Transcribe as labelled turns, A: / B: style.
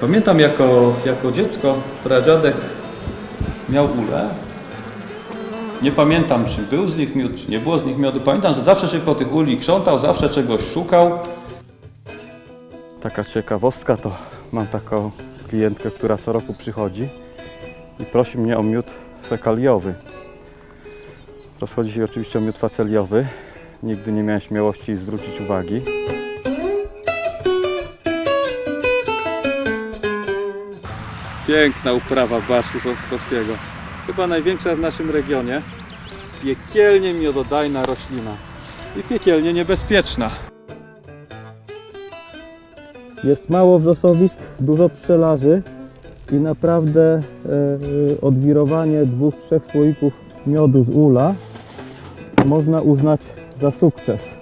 A: Pamiętam jako, jako dziecko pradziadek miał ulę. Nie pamiętam, czy był z nich miód, czy nie było z nich miodu. Pamiętam, że zawsze się po tych uli krzątał, zawsze czegoś szukał. Taka ciekawostka to mam taką klientkę, która co roku przychodzi i prosi mnie o miód fekaliowy. Rozchodzi się oczywiście o miód faceliowy. Nigdy nie miałem śmiałości zwrócić uwagi. Piękna uprawa barszczu soskowskiego. Chyba największa w naszym regionie. Piekielnie miododajna roślina. I piekielnie niebezpieczna. Jest mało wrzosowisk, dużo pszczelarzy i naprawdę e, odwirowanie dwóch, trzech słoików miodu z ula można uznać za sukces.